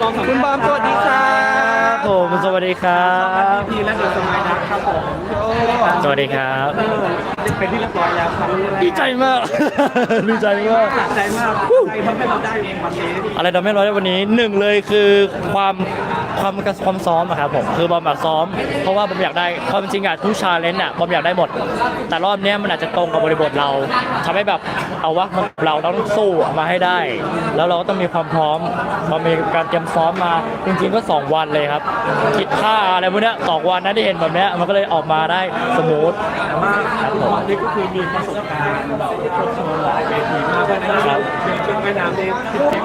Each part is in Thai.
บอมคุณบอมสวัสดีค่ะ ผมสวัสดีครับทีและเดอะสมัยนะครับผมสวัสดีครับเออเป็นที่เรียบร้อยแล้วครับดีใจมากดีใจมากสะใจมากใจทำให้เราได้เองวันนี้อะไรทำให้เราได้วันนี้หนึ่งเลยคือความความความซ้อมอะครับผมคือบอมแบบซ้อม เพราะว่าบอมอยากได้ความจริงอะทุกชาเลนจ์อะบอมอยากได้หมด แต่รอบเนี้ยมันอาจจะตรงกับบริบทเราทำให้แบบเอาวะเราต้องสู้มาให้ได้ แล้วเราก็ต้องมีความพร้อมมามีการเตรียมซ้อมมาจริงๆก็ 2 วันเลยครับคิดค่าอะไรพวกเนี้ยสองวันนะที่เห็นแบบเนี้ยมันก็เลยออกมาได้สมูทแต่ว่าวันนี้ก็คือมีประสบการณ์แบบโชว์โชว์หลายเวทีมากเพราะฉะนั้นเราเป็นแม่น้ำในทิศทาง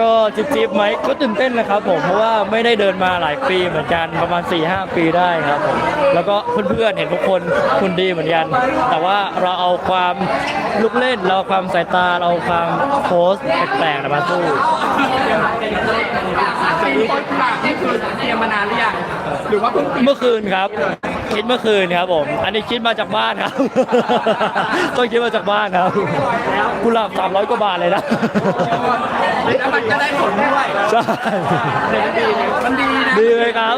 ก็จิ๊บจิ๊บไหมก็ตื่นเต้นนะครับผมเพราะว่าไม่ได้เดินมาหลายปีเหมือนกันประมาณ 4-5 ปีได้ครับผมแล้วก็เพื่อนๆเห็นทุกคนคุณดีเหมือนกัน แต่ว่าเราเอาความลุกเล่นเราเอาความสายตาเราเอาความโพสต์แปลกๆมาสู้ จะมีต้นฉบับนี่คือเตรียมมานานหรือยังหรือว่าเพิ่งเมื่อคืนครับ คิดเมื่อคืนครับผม อันนี้คิดมาจากบ้านครับ ต้องคิดมาจากบ้านครับกุหลาบ300กว่าบาทเลยนะ แล้วมันก็ได้ผลด้วย ใช่มันดีนะมันดีนะดีเลยครับ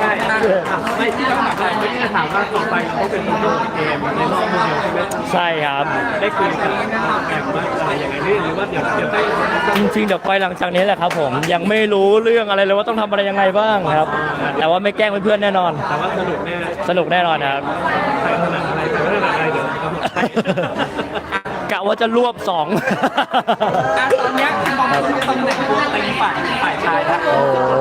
ใช่ใช่ใช่ไม่ที่ต้องแบบอะไรไม่ได้ถามว่าต่อไปเขาเป็นโปรเกมในรอบเดียวใช่ไหมใช่ครับ ได้คุยกันแอบว่าอะไรยังไงนี่หรือว่าเดี๋ยวเดี๋ยวได้จริงๆเดี๋ยวไปหลังจากนี้แหละครับ ผมยังไม่รู้เรื่องอะไรเลยว่าต้องทำอะไรยังไงบ้างครับ แต่ว่าไม่แกล้งเพื่อนๆแน่นอน แต่ว่าสนุกแน่สนุกแน่นอนครับ ใครถนัดอะไรใครไม่ถนัดอะไรเดี๋ยวเราบอกให้ กะว่าจะรวบสองตอน ฝ่ายฝ่ายชายแล้ว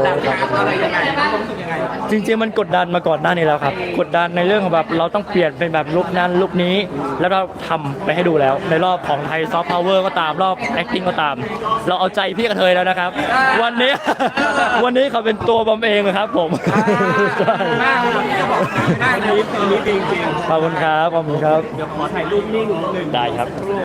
ดังการอะไรยังไงคุณบอมรู้สึกยังไงจริงๆมันกดดันมาก่อนหน้านี้แล้วครับ กดดันในเรื่องของแบบเราต้องเปลี่ยนเป็นแบบลุคนั้นลุคนี้ แล้วเราทำไปให้ดูแล้ว ในรอบของไทยซอฟต์พาวเวอร์ก็ตามรอบ acting ก็ตาม เราเอาใจพี่กระเทยแล้วนะครับ วันนี้ วันนี้เขาเป็นตัวบอมเองครับผมใช่มากเลยจะบอกมากนี้ตอนนี้จริงขอบคุณครับขอบคุณครับๆเดี๋ยวขอถ่ายรูปนิ่งหนึ่ง ได้ครับ